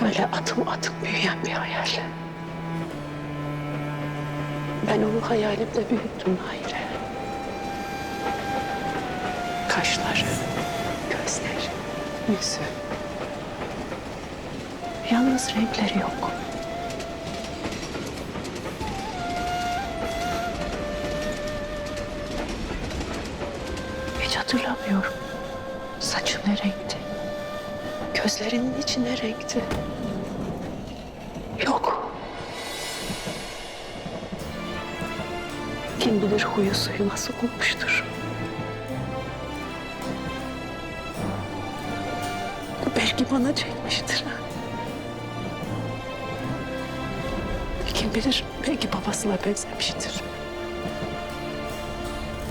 Böyle adım adım büyüyen bir hayal. Ben onu hayalimde büyüttüm Naire. Kaşları, gözleri, yüzü. Yalnız renkleri yok. Hiç hatırlamıyorum. Saçı ne renkti? Gözlerinin içi ne renkti? Yok. Kim bilir huyu suyu nasıl olmuştur. Belki bana çekmiştir. Kim bilir belki babasına benzemiştir.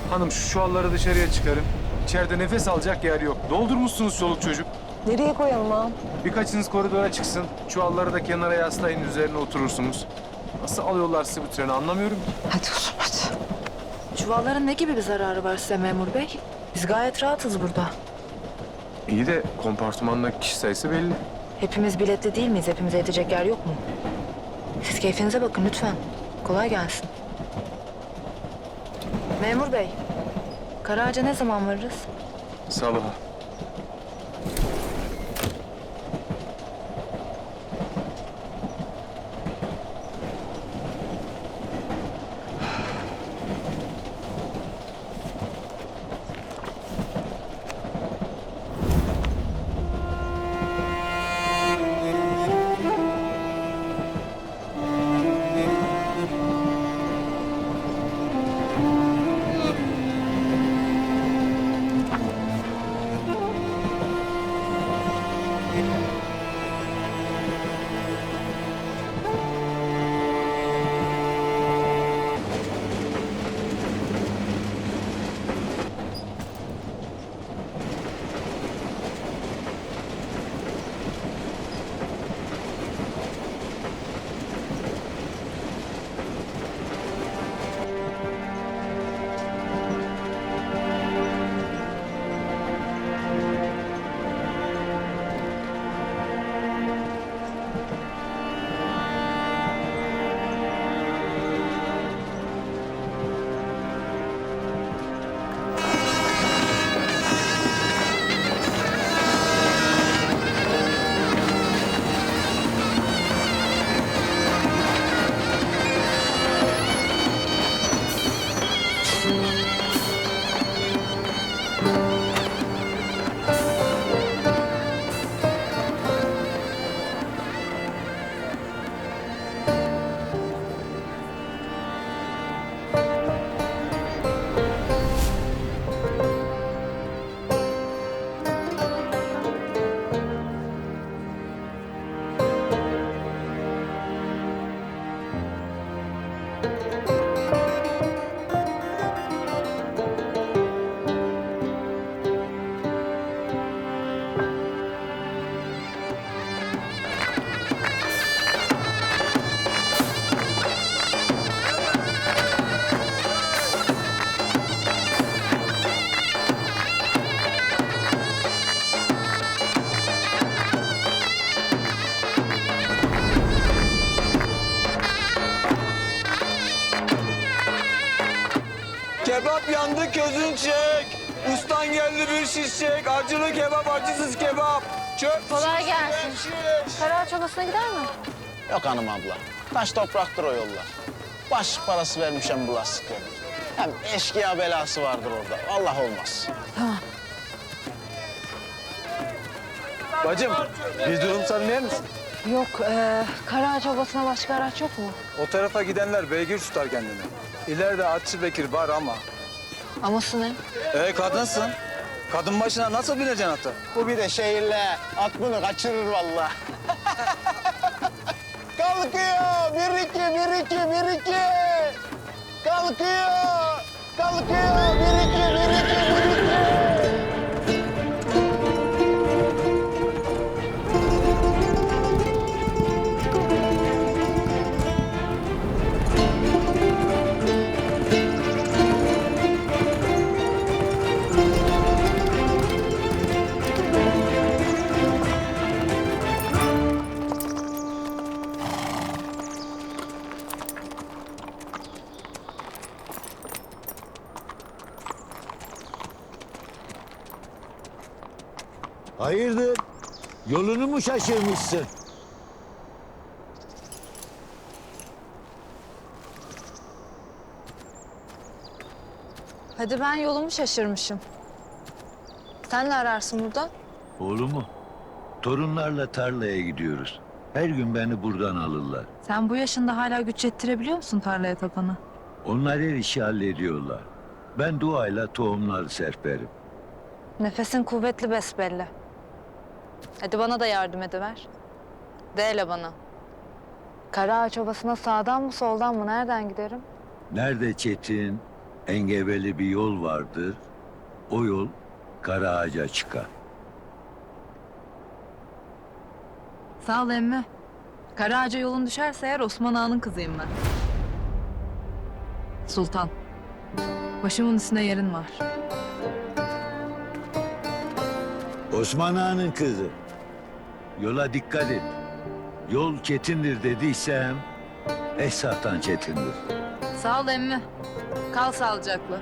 Hanım şu çuvalları dışarıya çıkarın. İçeride nefes alacak yer yok. Doldurmuşsunuz çoluk çocuk. Nereye koyalım ağam? Birkaçınız koridora çıksın. Çuvalları da kenara yaslayın üzerine oturursunuz. Nasıl alıyorlar sizi bu treni anlamıyorum. ki. Hadi oğlum hadi. Çuvalların ne gibi bir zararı var size memur bey? Biz gayet rahatız burada. İyi de kompartmanda kişi sayısı belli. Hepimiz biletli değil miyiz? Hepimize yetecek yer yok mu? Siz keyfinize bakın lütfen. Kolay gelsin. Memur bey, Karaağaç'a ne zaman varırız? Sabaha. Közün çek. Ustan geldi bir şiş çek. Acılı kebap, acısız kebap. Çöp Kolay şiş, gelsin. şiş. Karaağaç Obası'na gider mi? Yok hanım abla. Taş topraktır o yollar. Baş parası vermişim bu lastikleri. Hem eşkıya belası vardır orada. Allah olmaz. Bacım, bir durum tanıyor musun? Yok, ee, Karaağaç Obası'na başka araç yok mu? O tarafa gidenler beygir tutar kendini. İleride Atçı Bekir var ama. Aması ne? E kadınsın. Kadın başına nasıl bineceksin atı? Bu bir de şehirle at bunu kaçırır vallahi. Kalkıyor. Bir iki, bir iki, bir iki. Kalkıyor. Kalkıyor. Hayırdır? Yolunu mu şaşırmışsın? Hadi ben yolumu şaşırmışım. Sen ne ararsın burada? Oğlumu. Torunlarla tarlaya gidiyoruz. Her gün beni buradan alırlar. Sen bu yaşında hala güç yettirebiliyor musun tarlaya tapanı? Onlar her işi hallediyorlar. Ben duayla tohumları serperim. Nefesin kuvvetli besbelli. Hadi bana da yardım ediver. De hele bana. Karaağaç Ovası'na sağdan mı soldan mı nereden giderim? Nerede çetin, engebeli bir yol vardır, o yol Karaağaç'a çıkar. Sağ ol emmi. Karaağaç'a yolun düşerse eğer Osman Ağa'nın kızıyım ben. Sultan. Başımın üstünde yerin var. Osman Ağa'nın kızı. Yola dikkat et. Yol çetindir dediysem, esaftan çetindir. Sağ ol emmi. Kal sağlıcakla.